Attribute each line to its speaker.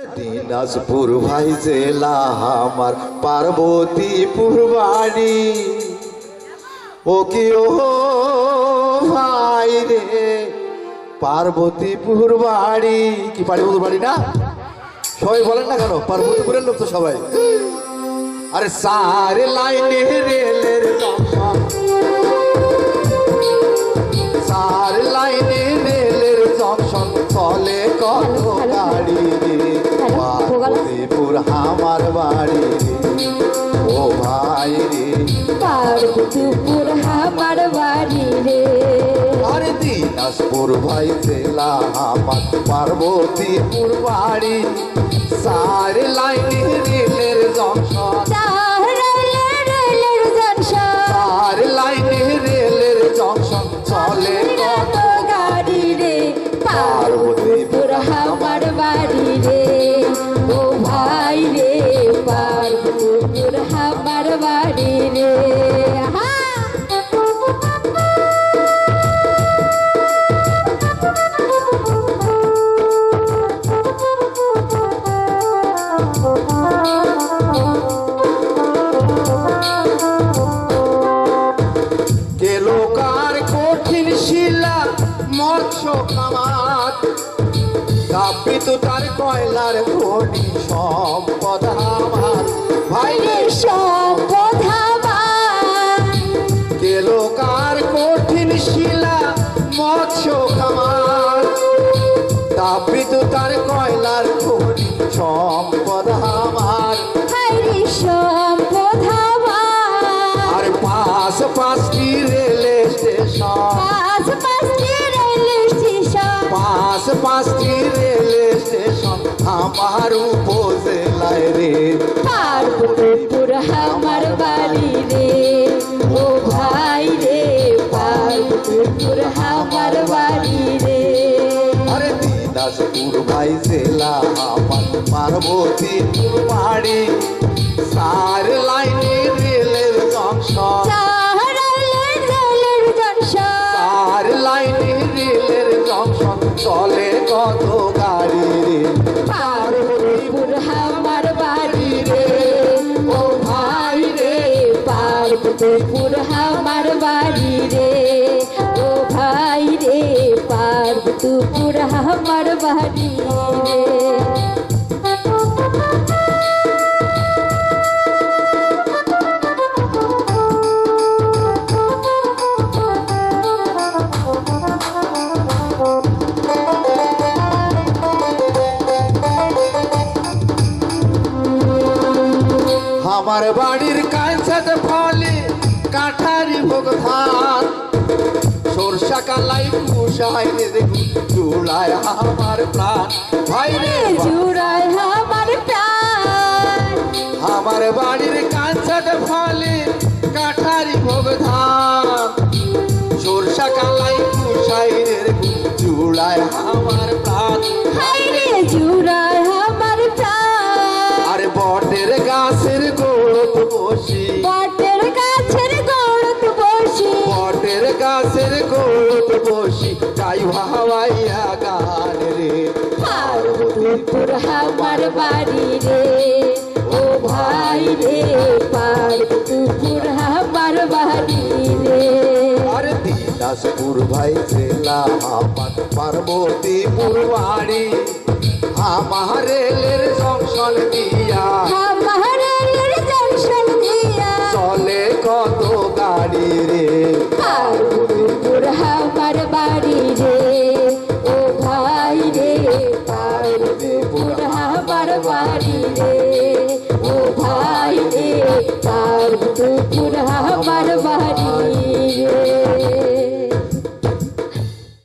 Speaker 1: দিনাজপুর ভাই জেলা আমার পার্বতীপুর বাড়ি। ও কি, ও ভাই রে, পার্বতীপুর বাড়ি। কি পার্বতীপুর বাড়ি না? সবাই বলেন না কেন, পার্বতীপুরের লোক তো সবাই। আরে সার লাইনে রেলের জংশন পার্বতীপুর আমার বাড়ি ও ভাই রে।
Speaker 2: পার্বতীপুর আমার বাড়ি রে।
Speaker 1: আরে দিনাজপুর ভাই জেলা আমার পার্বতীপুর বাড়ি। সার লাইনে রেলের জংশন। কার কঠিন শিলা মৎস্য কামাত কাপিত তার কয়লার খনি সম্পদ আমার। ভাই
Speaker 2: সম্পদ আমার।
Speaker 1: গেল কার কঠিন শিলা মৎস্য খামার? তাপিত তার কয়লার পাঁচ পাঁচটি রেল স্টেশন আমার উপজেলায় রে।
Speaker 2: পার্বতীপুর আমার বাড়ি রে। ও ভাই রে পার্বতীপুর আমার বাড়ি রে।
Speaker 1: আরে দিনাজপুর ভাই জেলা আমার পার্বতীপুর বাড়ি। সার লাইনে রেলের জংশন চলে গাড়ি রে?
Speaker 2: পার্বতীপুর আমার বাড়ি রে। ও ভাই রে পার্বতীপুর আমার বাড়ি রে। ও ভাই রে পার্বতীপুর আমার বাড়ি রে।
Speaker 1: আমার বাড়ির কাছে ফলে কাঠারি ভোগ ধান সরষা কালাই রে দেখুন চুলায় আমার প্রাণ। ভাই রে
Speaker 2: জুড়াই আমার প্রাণ।
Speaker 1: আমার বাড়ির কাছে ফলে কাঠারি ভোগ ধান সরষা কালাই রে দেখুন চুলায় আমার প্রাণ। বসি গাই ভাওয়াইয়া গান রে।
Speaker 2: পার্বতীপুর আমার বাড়ি রে। ও ভাই রে পার্বতীপুর আমার বাড়ি রে।
Speaker 1: আরে দিনাজপুর ভাই জেলা আমার পার্বতীপুর বাড়ি। আমার রেলের জংশন দিয়া
Speaker 2: আমার বাড়ি।